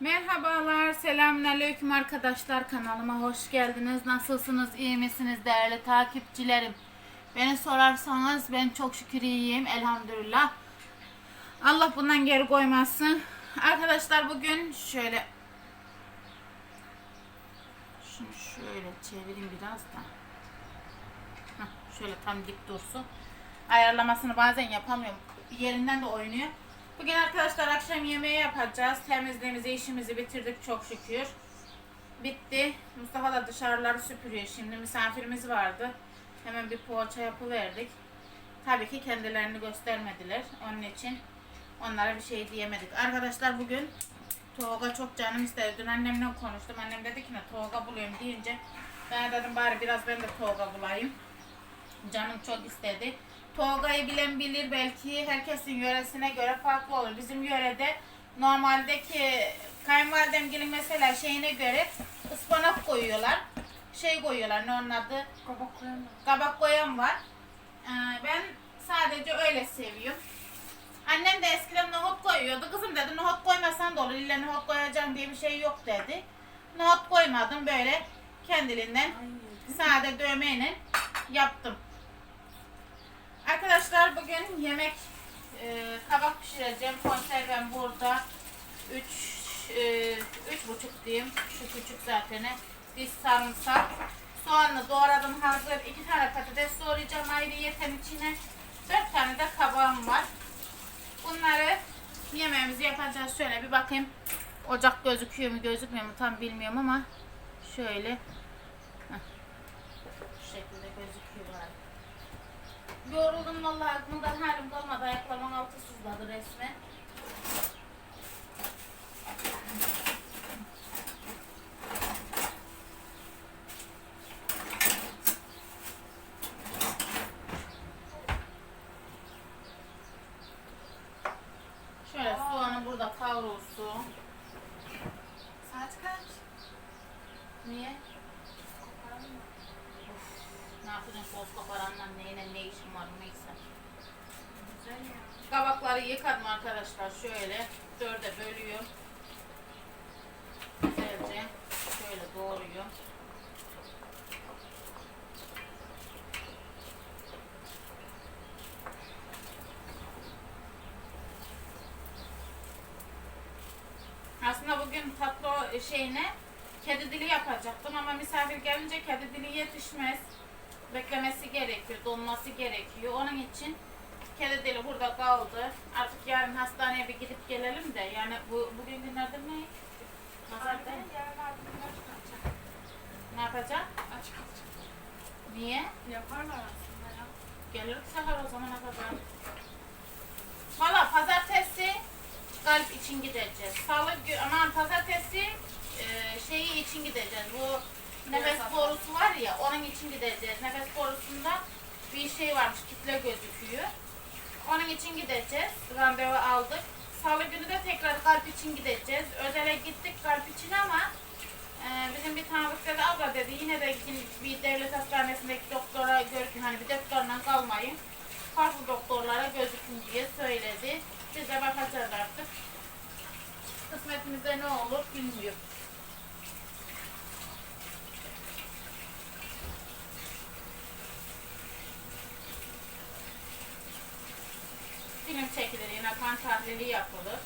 Merhabalar, selamünaleyküm arkadaşlar. Kanalıma hoş geldiniz. Nasılsınız, iyi misiniz değerli takipçilerim? Beni sorarsanız ben çok şükür iyiyim, elhamdülillah. Allah bundan geri koymasın. Arkadaşlar bugün şöyle şunu şöyle çevireyim biraz da. Heh, şöyle tam dik dursun. Ayarlamasını bazen yapamıyorum. Yerinden de oynuyor. Bugün arkadaşlar akşam yemeği yapacağız. Temizliğimizi, işimizi bitirdik çok şükür. Bitti. Mustafa da dışarıları süpürüyor şimdi. Misafirimiz vardı. Hemen bir poğaça yapıverdik. Tabii ki kendilerini göstermediler. Onun için onlara bir şey diyemedik. Arkadaşlar bugün Tolga çok canım istedi. Dün annemle konuştum. Annem dedi ki ne Tolga buluyorum deyince ben dedim bari biraz ben de Tolga bulayım. Canım çok istedi. Tolga'yı bilen bilir belki herkesin yöresine göre farklı olur. Bizim yörede normaldeki kayınvalidemgilin mesela şeyine göre ıspanak koyuyorlar. Şey koyuyorlar ne onun adı? Kabak koyamam. Kabak koyan var. Ee, ben sadece öyle seviyorum. Annem de eskiden nohut koyuyordu. Kızım dedi nohut koymasan da olur. İlle nohut koyacağım diye bir şey yok dedi. Nohut koymadım böyle kendiliğinden sade dövmeyle yaptım. Arkadaşlar bugün yemek e, kabak pişireceğim. Konservem burada. 3 e, üç buçuk diyeyim. Şu küçük zaten. Bir sarımsak. Soğanlı doğradım hazır. iki tane patates doğrayacağım ayrıyeten içine. Dört tane de kabağım var. Bunları yemeğimizi yapacağız. Şöyle bir bakayım. Ocak gözüküyor mu gözükmüyor mu tam bilmiyorum ama şöyle Heh. şu şekilde gözüküyor galiba. Yoruldum vallahi aklımdan halim kalmadı. Ayaklarımın altı sızladı resmen. Şöyle soğanı burada kavrulsun. Saat kaç? Niye? Ne yapacaksın sos koparanla neyle ne işin var neyse. Güzel ya. Kabakları yıkadım arkadaşlar şöyle dörde bölüyorum. Güzelce şöyle doğruyorum. Aslında bugün tatlı şeyine kedi dili yapacaktım ama misafir gelince kedi dili yetişmez. Beklemesi gerekiyor, donması gerekiyor. Onun için kedi dili burada kaldı. Artık yarın hastaneye bir gidip gelelim de yani bu bugün günlerden ne? Pazartesi. Yarın ardından aç kalacak. Ne yapacak? Aç kalacak. Niye? Yaparlar aslında ya. Gelir seher o zamana kadar. Valla pazartesi kalp için gideceğiz. Salı gü- aman pazartesi e, şeyi için gideceğiz. Bu nefes borusu var ya onun için gideceğiz. Nefes borusunda bir şey varmış kitle gözüküyor. Onun için gideceğiz. Randevu aldık. Salı günü de tekrar kalp için gideceğiz. Özele gittik kalp için ama e, bizim bir tanıdık dedi abla dedi yine de gidin bir devlet hastanesindeki doktora görün hani bir doktorla kalmayın. Farklı doktorlara gözükün diye söyledi. Biz de bakacağız artık. Kısmetimize ne olur bilmiyorum. Film çekilir yine kan tahlili yapılır.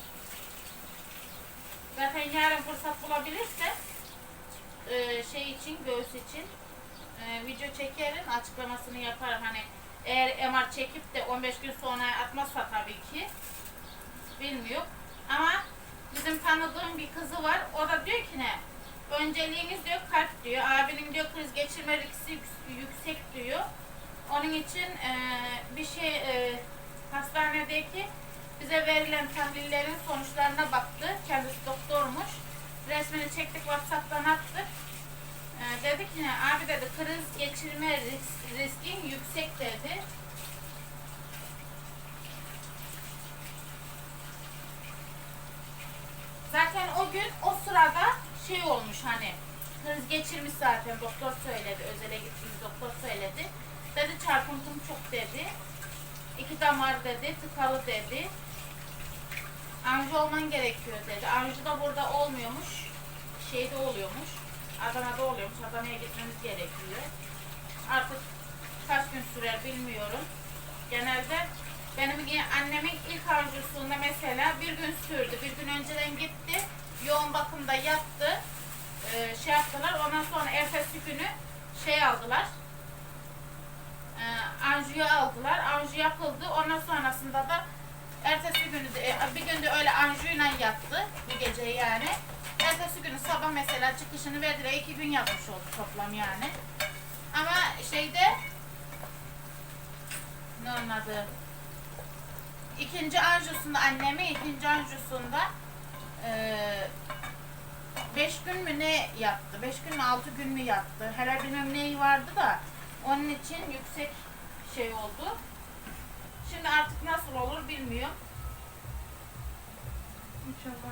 Zaten yarın fırsat bulabilirse e, şey için, göğüs için e, video çekerim, açıklamasını yaparım. Hani eğer MR çekip de 15 gün sonra atmazsa tabii ki bilmiyorum. Ama bizim tanıdığım bir kızı var. O da diyor ki ne? Önceliğiniz diyor kalp diyor. Abinin diyor kriz geçirme riski yük- yüksek diyor. Onun için e, bir şey e, hastanedeki bize verilen tahlillerin sonuçlarına baktı. Kendisi doktormuş. Resmini çektik WhatsApp'tan attık. Ee, dedi ki? Abi dedi kriz geçirme risk, riskin yüksek dedi. Zaten o gün o sırada şey olmuş hani kriz geçirmiş zaten doktor söyledi. Özele gittiğimiz doktor söyledi. Dedi çarpıntım çok dedi. İki damar dedi, tıkalı dedi. Anju olman gerekiyor dedi. Anju da burada olmuyormuş. Şeyde oluyormuş. Adana'da oluyormuş. Adana'ya gitmemiz gerekiyor. Artık kaç gün sürer bilmiyorum. Genelde benim annemin ilk ancusunda mesela bir gün sürdü. Bir gün önceden gitti. Yoğun bakımda yattı. Ee, şey yaptılar. Ondan sonra ertesi günü şey aldılar. Anjiyo aldılar. Anjiyo yapıldı. Ondan sonrasında da ertesi günü de, e, bir gün de öyle anjiyla yattı. Bir gece yani. Ertesi günü sabah mesela çıkışını verdiler. iki gün yapmış oldu toplam yani. Ama şeyde ne onun adı? İkinci anjusunda annemi ikinci anjusunda eee beş gün mü ne yattı? Beş gün mü altı gün mü yattı? Hele bilmem neyi vardı da onun için yüksek şey oldu. Şimdi artık nasıl olur bilmiyorum. İnşallah.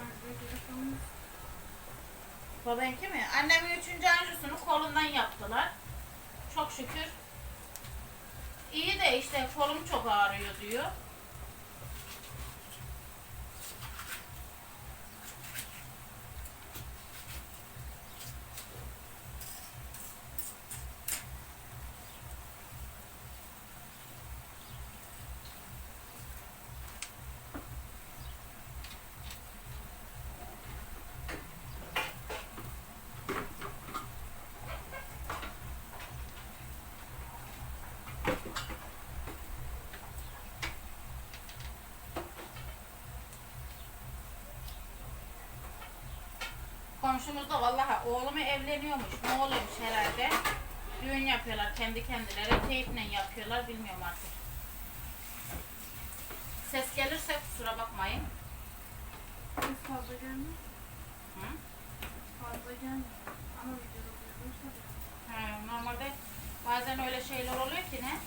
Babanki mi? Annemin üçüncü anjusunu kolundan yaptılar. Çok şükür. İyi de işte kolum çok ağrıyor diyor. Komşumuz da vallahi oğlumu evleniyormuş. Ne oluyormuş herhalde. Düğün yapıyorlar kendi kendileri. Teyple yapıyorlar bilmiyorum artık. Ses gelirse kusura bakmayın. Biz fazla gelmiyor. Hı? Fazla gelmiyor. Ama videoda duyulursa. He, normalde bazen öyle şeyler oluyor ki ne?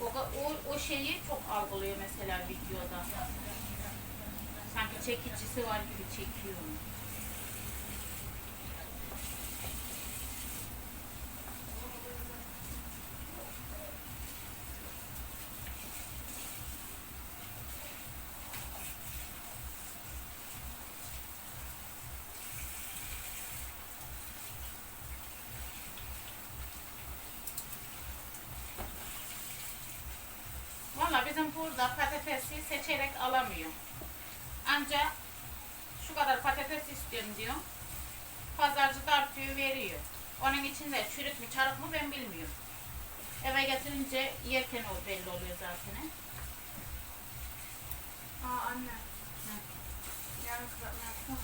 O, o, o şeyi çok algılıyor mesela videoda. Sanki çekicisi var gibi çekiyor. Valla bizim burada patatesi seçerek alamıyor. Ancak şu kadar patates istiyorum diyor. Pazarcı tartıyor veriyor. Onun içinde çürük mü çarık mı ben bilmiyorum. Eve getirince yerken o belli oluyor zaten. Aa anne. Yarın kızartma yapsana.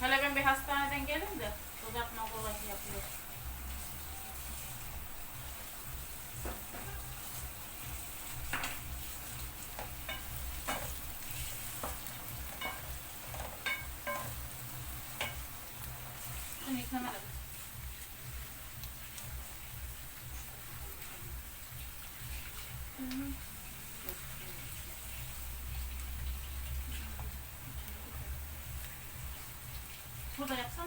Hele ben bir hastaneden gelin de uzatma kolay yapıyor. Şunu yıkamadım. Hı hı. Burada yapsana.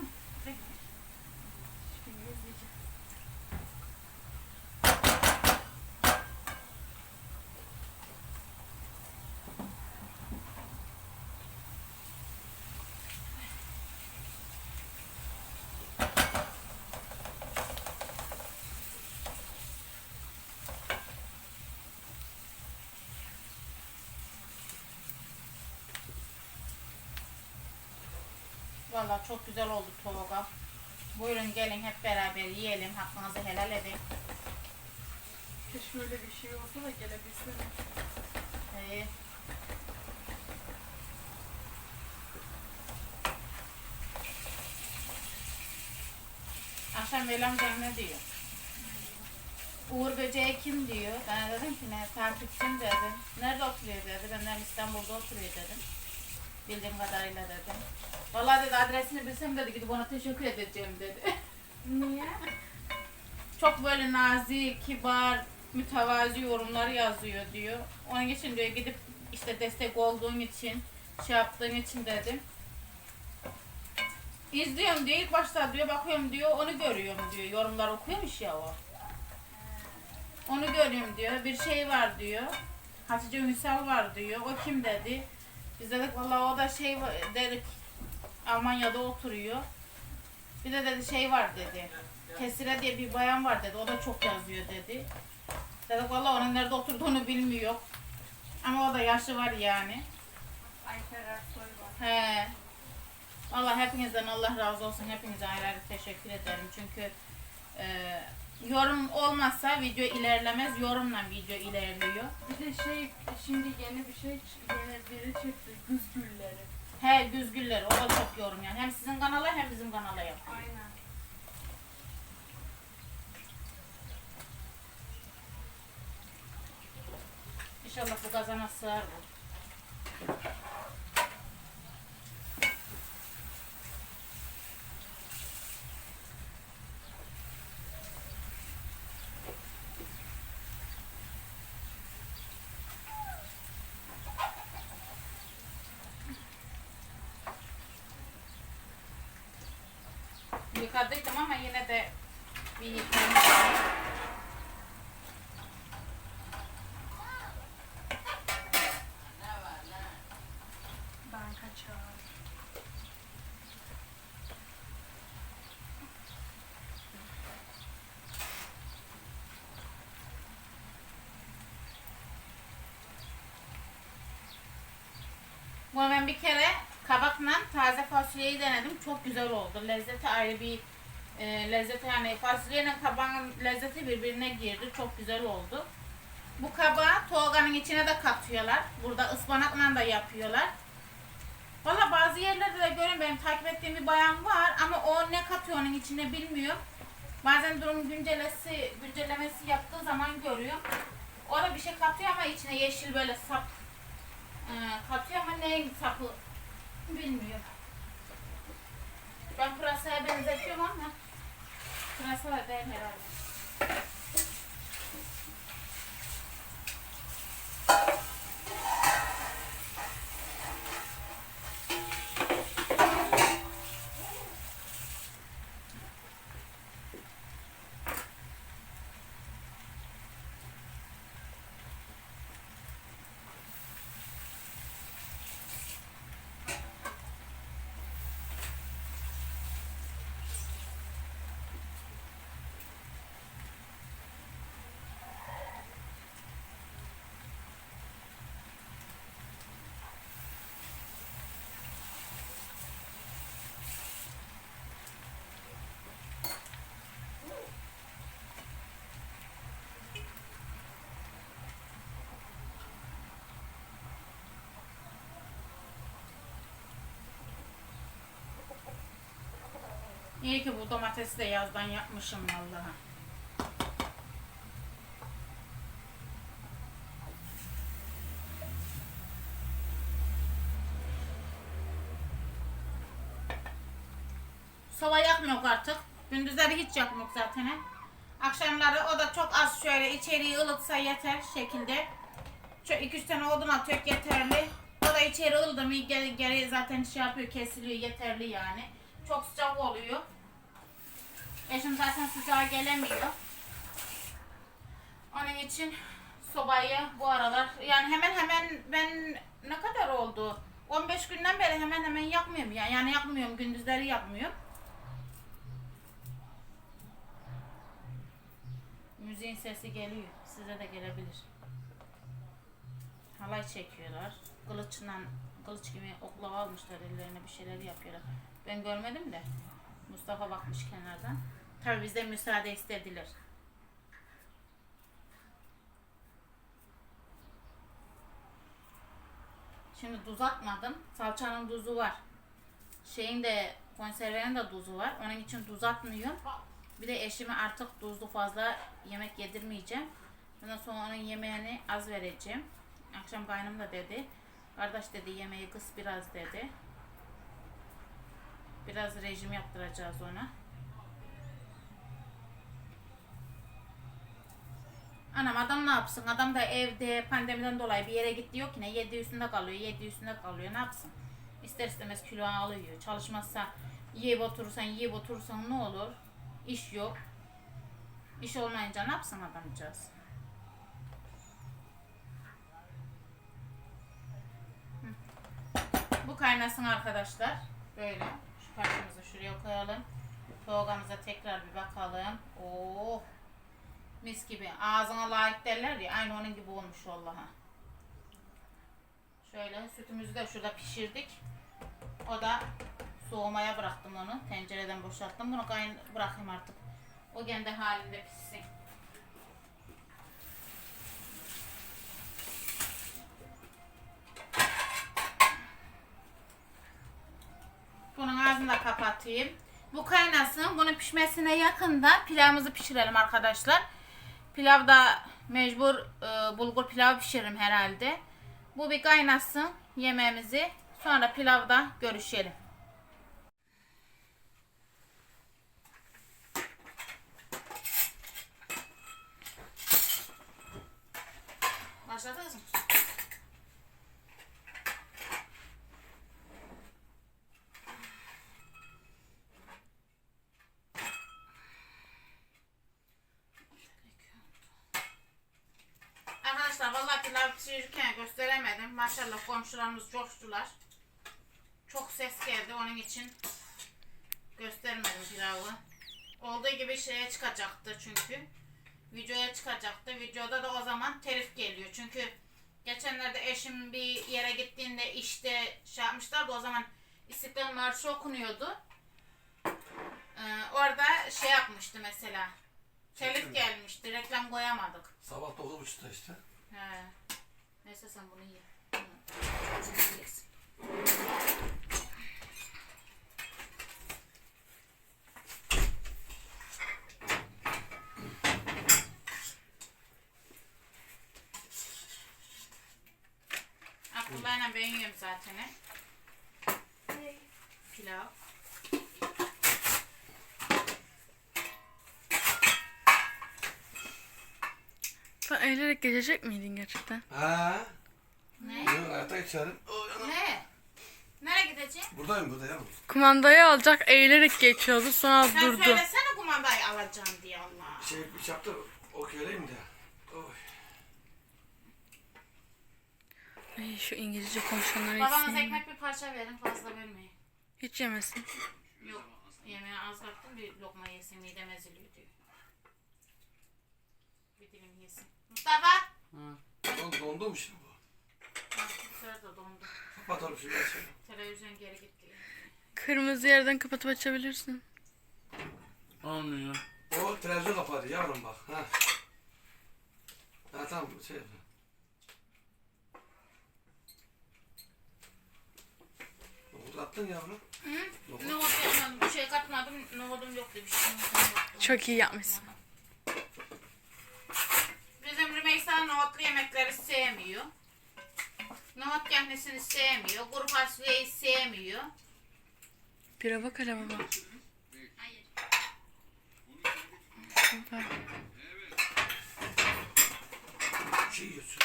Vallahi çok güzel oldu Tolga. Buyurun gelin hep beraber yiyelim. Hakkınızı helal edin. Keşke öyle bir şey olsa da gelebilsem. Ee, akşam Velam ne diyor? Uğur Böceği kim diyor? Ben dedim ki ne takipçim dedim. Nerede oturuyor dedi. Ben dedim İstanbul'da oturuyor dedim. Bildiğim kadarıyla dedim. Vallahi dedi adresini bilsem dedi gidip ona teşekkür edeceğim dedi. Niye? Çok böyle nazik, kibar, mütevazi yorumlar yazıyor diyor. Onun için diyor gidip işte destek olduğum için, şey yaptığım için dedim. İzliyorum diyor, ilk başta diyor, bakıyorum diyor, onu görüyorum diyor. Yorumlar okuyormuş ya o. Onu görüyorum diyor, bir şey var diyor. Hatice Ünsal var diyor, o kim dedi. Biz dedik vallahi o da şey dedik Almanya'da oturuyor. Bir de dedi şey var dedi. Kesire diye bir bayan var dedi. O da çok yazıyor dedi. Dedik vallahi onun nerede oturduğunu bilmiyor. Ama o da yaşı var yani. He. Vallahi hepinizden Allah razı olsun. Hepinize ayrı ayrı teşekkür ederim. Çünkü e, yorum olmazsa video ilerlemez. Yorumla video ilerliyor. Bir de şey şimdi yeni bir şey yeni biri çıktı. Güz gülleri. He güzgüller o da çok yorum yani. Hem sizin kanala hem bizim kanala yapıyor. Aynen. İnşallah bu kazana sığar bu. Yıkadıydım ama yine de bir yıkayayım. Ben kaçar. Bunu ben bir kere kabakla taze fasulyeyi denedim. Çok güzel oldu. Lezzeti ayrı bir e, lezzeti yani fasulyeyle kabağın lezzeti birbirine girdi. Çok güzel oldu. Bu kabağı tolganın içine de katıyorlar. Burada ıspanakla da yapıyorlar. Valla bazı yerlerde de görüyorum benim takip ettiğim bir bayan var ama o ne katıyor onun içine bilmiyorum. Bazen durum güncellesi, güncellemesi yaptığı zaman görüyorum. O da bir şey katıyor ama içine yeşil böyle sap e, katıyor ama neyin sapı bilmiyorum. Ben pırasaya benzetiyorum ama pırasa değil herhalde. İyi ki bu domatesi de yazdan yapmışım vallahi. Soba yakmıyor artık. Gündüzleri hiç yakmıyor zaten. Akşamları o da çok az şöyle içeriği ılıtsa yeter şekilde. Şöyle 2-3 tane odun atıyor yeterli. O da içeri ıldı mı geri, geri zaten şey yapıyor kesiliyor yeterli yani. Çok sıcak oluyor. Eşim zaten sıcağa gelemiyor. Onun için sobayı bu aralar yani hemen hemen ben ne kadar oldu? 15 günden beri hemen hemen yakmıyorum ya. Yani yakmıyorum gündüzleri yakmıyorum. Müziğin sesi geliyor. Size de gelebilir. Halay çekiyorlar. Kılıçla, kılıç gibi oklava almışlar ellerine bir şeyler yapıyorlar. Ben görmedim de. Mustafa bakmış kenardan. Tabii bizde müsaade istediler. Şimdi tuz atmadım. Salçanın tuzu var. Şeyin de konservenin de tuzu var. Onun için tuz atmıyorum. Bir de eşime artık tuzlu fazla yemek yedirmeyeceğim. Ondan sonra onun yemeğini az vereceğim. Akşam kaynım da dedi. Kardeş dedi yemeği kıs biraz dedi. Biraz rejim yaptıracağız ona. Anam adam ne yapsın? Adam da evde pandemiden dolayı bir yere gitti yok yine yedi üstünde kalıyor, yedi üstünde kalıyor. Ne yapsın? İster istemez kilo alıyor. Çalışmazsa yiyip oturursan, yiyip oturursan ne olur? İş yok. İş olmayınca ne yapsın adamcağız? Bu kaynasın arkadaşlar. Böyle. Şu parçamızı şuraya koyalım. Soğuğumuza tekrar bir bakalım. Oh. Mis gibi. Ağzına layık derler ya. Aynı onun gibi olmuş vallahi. Şöyle sütümüzü de şurada pişirdik. O da soğumaya bıraktım onu. Tencereden boşalttım. Bunu kayn bırakayım artık. O kendi halinde pişsin. Bunun ağzını da kapatayım. Bu kaynasın. Bunun pişmesine yakında pilavımızı pişirelim arkadaşlar. Pilavda mecbur e, bulgur pilav pişiririm herhalde. Bu bir kaynasın yemeğimizi. Sonra pilavda görüşelim. Başladınız mı? Arkadaşlar vallahi pilav pişirirken gösteremedim. Maşallah komşularımız coştular. Çok ses geldi onun için göstermedim pilavı. Olduğu gibi şeye çıkacaktı çünkü. Videoya çıkacaktı. Videoda da o zaman telif geliyor. Çünkü geçenlerde eşim bir yere gittiğinde işte şey yapmışlardı o zaman İstiklal Marşı okunuyordu. Ee, orada şey yapmıştı mesela. Telif gelmişti. Reklam koyamadık. Sabah 9.30'da işte. He. Neyse sen bunu ye. Bunu çok yesin. Abdullah'la ben yiyorum zaten. Pilav. Eğilerek geçecek miydin gerçekten? Ha? Ne? Yok hayata geçerim. Ne? Nereye gideceğim? Buradayım burada yalnız. Kumandayı alacak eğilerek geçiyordu sonra Sen durdu. söylesene kumandayı alacağım diye Allah. Bir şey bir şey yaptı. Okeyleyim de. Oy. Ay, şu İngilizce konuşanları Babanız hiç, ekmek bir parça verin fazla vermeyin. hiç yemesin. Yok yemeğe az kattım bir lokma yesin midem eziliyor diyor. Bir dilim Mustafa! Don, dondu mu şimdi bu? Sefer de dondu. Kapatalım açalım. Televizyon geri gitti. Kırmızı yerden kapatıp açabilirsin. Olmuyor. O televizyon kapadı yavrum bak. Ha. Ha tamam şey. Nohut attın yavrum. Hı? Nohut. Nohut yapmadım. Bir şey katmadım. Nohudum yoktu bir şey. Yoktu. Çok iyi yapmışsın. Bizim Rümeysa nohutlu yemekleri sevmiyor. Nohut kendisini sevmiyor. Kuru fasulyeyi sevmiyor. Bire bak hele baba. Hayır. Bak. Bir şey yiyorsun.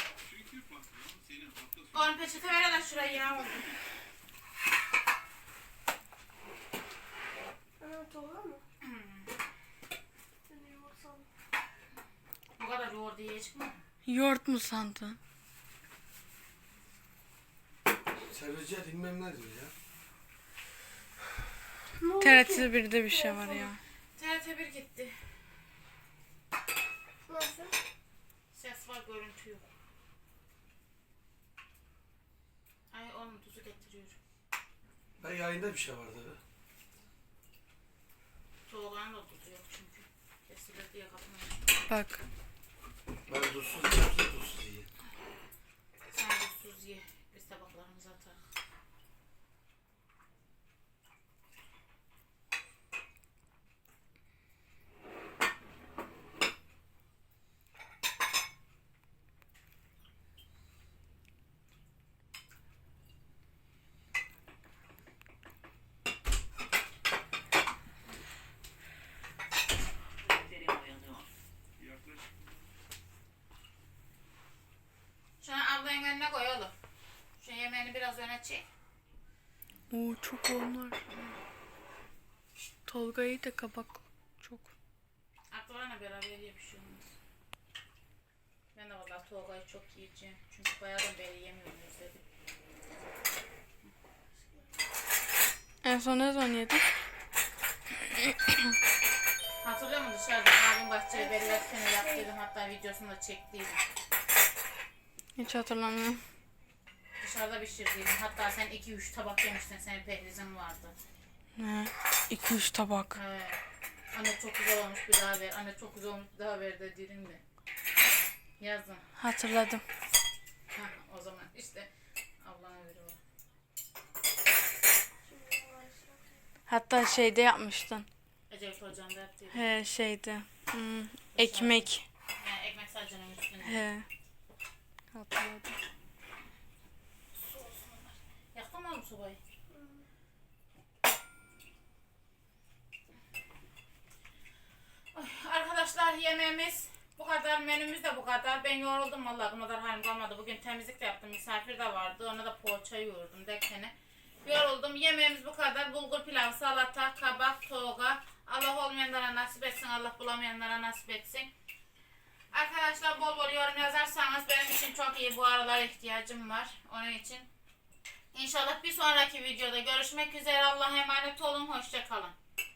Oğlum peçete ver de şuraya ya. Evet olur mu? Yoğursam. Bu kadar yoğurdu yiye çıkma. Yoğurt mu sandın? Servisciye bilmem ne diyor ya. TRT ki? 1'de bir şey var ya. TRT 1 gitti. Nasıl? Ses var görüntü yok. Ay oğlum tuzu getiriyorum. Ben yayında bir şey vardı. Soğuğun da tuzu yok çünkü. Kesilir diye kapına Bak. Ben tuzsuz yiyeyim, siz tuzsuz yiyin. Sen tuzsuz ye. Biz tabaklarımıza atalım. Ablanın önüne koy oğlum. Şu yemeğini biraz öne çek. Oo çok onlar. Tolga'yı da kabak. Çok. Ablalarla beraber ye bir şey olmaz. Ben de vallahi Tolga'yı çok yiyeceğim. Çünkü bayağıdan beri yemiyorum özledim. En son ne zaman yedik? Hatırlıyor musun dışarıda abim bahçeye bellerken yaptıydım hatta videosunu da çektiydim. Hiç hatırlamıyorum. Dışarıda pişirdiydim. Hatta sen 2-3 tabak yemiştin. Senin pehrizin vardı. Ne? 2-3 tabak. He. Anne çok güzel olmuş bir daha ver. Anne çok güzel olmuş bir daha ver dedin de. Yazın. Hatırladım. Heh, o zaman işte ablana veriyorum. Hatta şeyde yapmıştın. Ecevit hocam da yaptıydı. He şeyde. Hmm, ekmek. He, ekmek sacının üstünde. He. Hatırladım. Yaktın mı sobayı? Ay, Arkadaşlar yemeğimiz bu kadar, menümüz de bu kadar. Ben yoruldum vallahi bu kadar halim kalmadı. Bugün temizlik de yaptım, misafir de vardı. Ona da poğaça yoğurdum derken. Yoruldum. Yemeğimiz bu kadar. Bulgur pilav, salata, kabak, toga. Allah olmayanlara nasip etsin, Allah bulamayanlara nasip etsin. Arkadaşlar bol bol yorum yazarsanız benim için çok iyi. Bu aralar ihtiyacım var. Onun için İnşallah bir sonraki videoda görüşmek üzere. Allah'a emanet olun. Hoşçakalın.